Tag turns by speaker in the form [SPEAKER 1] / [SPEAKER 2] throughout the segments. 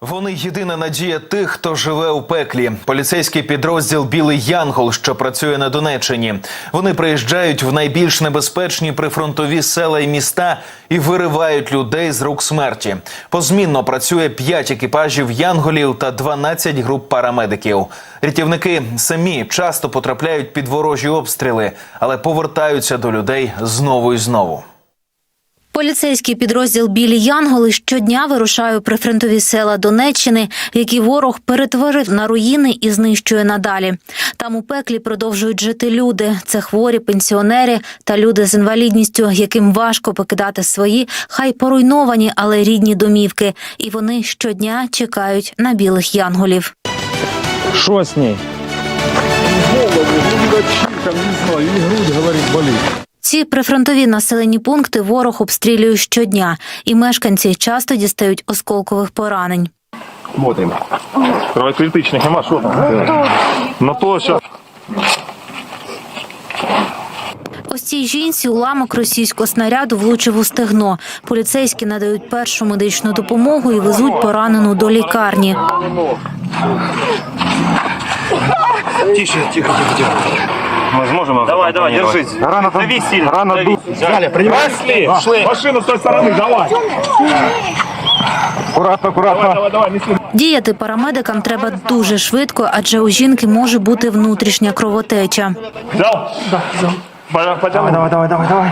[SPEAKER 1] Вони єдина надія тих, хто живе у пеклі. Поліцейський підрозділ Білий Янгол, що працює на Донеччині. Вони приїжджають в найбільш небезпечні прифронтові села і міста і виривають людей з рук смерті. Позмінно працює 5 екіпажів янголів та 12 груп парамедиків. Рятівники самі часто потрапляють під ворожі обстріли, але повертаються до людей знову і знову.
[SPEAKER 2] Поліцейський підрозділ Білі Янголи щодня вирушає у прифронтові села Донеччини, які ворог перетворив на руїни і знищує надалі. Там у пеклі продовжують жити люди. Це хворі, пенсіонери та люди з інвалідністю, яким важко покидати свої, хай поруйновані, але рідні домівки. І вони щодня чекають на білих янголів.
[SPEAKER 3] Что с ней?
[SPEAKER 4] голову, там, не знаю, и грудь, говорит, болит.
[SPEAKER 2] Ці прифронтові населені пункти ворог обстрілює щодня, і мешканці часто дістають осколкових поранень.
[SPEAKER 4] Смотрим. Кровокритичних нема, що там? На то що
[SPEAKER 2] Ось цій жінці уламок російського снаряду влучив у стегно. Поліцейські надають першу медичну допомогу і везуть поранену до лікарні.
[SPEAKER 4] Ми зможемо. Давай, давай, держись. Рано там. Дави сильно. Рано дави. Взяли, принимай. Пошли. шли. Машину з тої сторони, давай. Аккуратно, аккуратно. Давай, давай, давай, неси.
[SPEAKER 2] Діяти парамедикам треба дуже швидко, адже у жінки може бути внутрішня кровотеча.
[SPEAKER 4] Взял? Да, взял.
[SPEAKER 5] Давай, давай, давай, давай.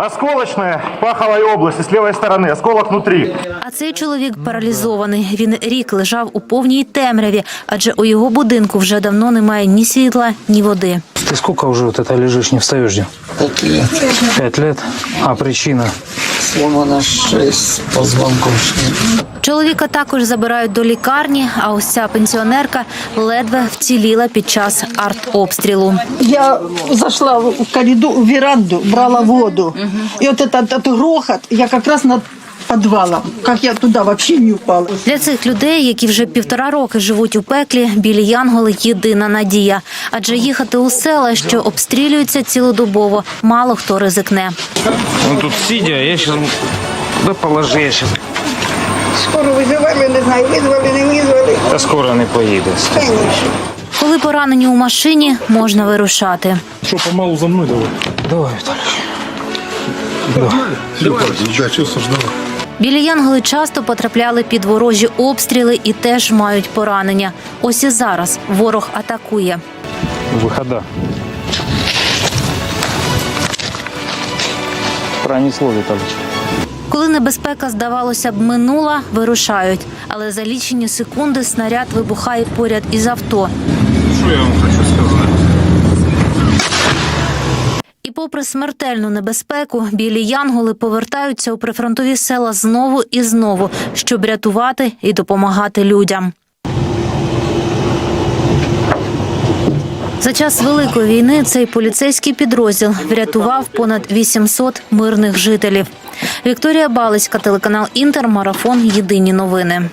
[SPEAKER 5] Осколочная паховой области с левой стороны, осколок внутри.
[SPEAKER 2] А цей чоловік паралізований. Він рік лежав у повній темряві, адже у його будинку вже давно немає ні світла, ні води.
[SPEAKER 3] Ты сколько уже вот это лежишь, не встаешь? где?
[SPEAKER 6] Пять лет.
[SPEAKER 3] Пять лет? А причина?
[SPEAKER 6] Сломано шість позвонков.
[SPEAKER 2] Чоловіка також забирають до лікарні, а ось ця пенсіонерка ледве вціліла під час артобстрілу.
[SPEAKER 7] Я зайшла в коридор, в веранду, брала воду. і от этот, этот грохот, я якраз раз над подвалом. Как я туда вообще не упала.
[SPEAKER 2] Для цих людей, які вже півтора роки живуть у пеклі, білі янголи єдина надія. Адже їхати у села, що обстрілюються цілодобово, мало хто ризикне.
[SPEAKER 3] Ну тут сидя, я сейчас... Да положи, я сейчас...
[SPEAKER 7] Скоро вызывали, не знаю, вызвали, не вызвали.
[SPEAKER 3] Да скоро не поеду.
[SPEAKER 7] Конечно.
[SPEAKER 2] Коли поранені у машині, можна вирушати.
[SPEAKER 4] Що, помалу за мною давай.
[SPEAKER 3] Давай, Виталий.
[SPEAKER 2] Білі янголи часто потрапляли під ворожі обстріли і теж мають поранення. Ось і зараз ворог атакує.
[SPEAKER 3] Выхода. Пронесло, Виталий.
[SPEAKER 2] Коли небезпека, здавалося б, минула, вирушають. Але за лічені секунди снаряд вибухає поряд із авто.
[SPEAKER 3] Что я вам
[SPEAKER 2] попри смертельну небезпеку, білі янголи повертаються у прифронтові села знову і знову, щоб рятувати і допомагати людям. За час великої війни цей поліцейський підрозділ врятував понад 800 мирних жителів. Вікторія Балицька, телеканал Інтер, марафон Єдині новини.